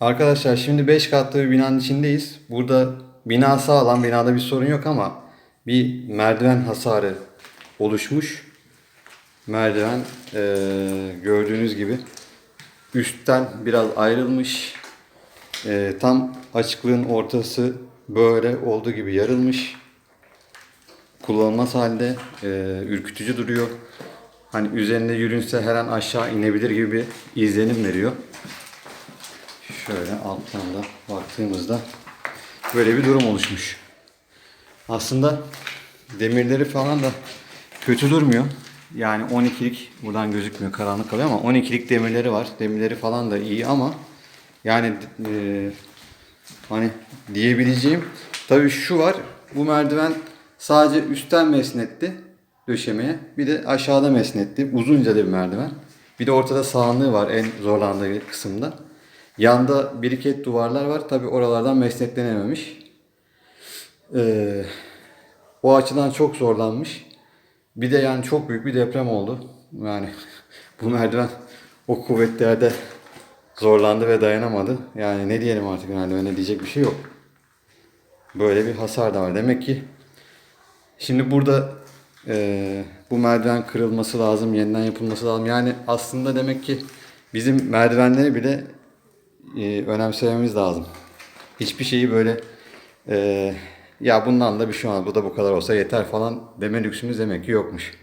Arkadaşlar şimdi 5 katlı bir binanın içindeyiz. Burada bina sağlam, binada bir sorun yok ama bir merdiven hasarı oluşmuş. Merdiven eee, gördüğünüz gibi üstten biraz ayrılmış. Eee, tam açıklığın ortası böyle olduğu gibi yarılmış. Kullanılmaz halde eee, ürkütücü duruyor. Hani üzerinde yürünse her an aşağı inebilir gibi bir izlenim veriyor. Şöyle alttan da baktığımızda böyle bir durum oluşmuş. Aslında demirleri falan da kötü durmuyor. Yani 12'lik buradan gözükmüyor karanlık kalıyor ama 12'lik demirleri var. Demirleri falan da iyi ama yani e, hani diyebileceğim tabii şu var. Bu merdiven sadece üstten mesnetti döşemeye. Bir de aşağıda mesnetti. Uzunca da bir merdiven. Bir de ortada sağanlığı var en zorlandığı kısımda. Yanda biriket duvarlar var. Tabi oralardan mesnetlenememiş. Ee, o açıdan çok zorlanmış. Bir de yani çok büyük bir deprem oldu. Yani bu merdiven o kuvvetlerde zorlandı ve dayanamadı. Yani ne diyelim artık merdivene diyecek bir şey yok. Böyle bir hasar da var. Demek ki şimdi burada eee, bu merdiven kırılması lazım, yeniden yapılması lazım. Yani aslında demek ki bizim merdivenleri bile e, önemsememiz lazım. Hiçbir şeyi böyle e, ya bundan da bir şey olmaz, bu da bu kadar olsa yeter falan deme lüksümüz demek ki yokmuş.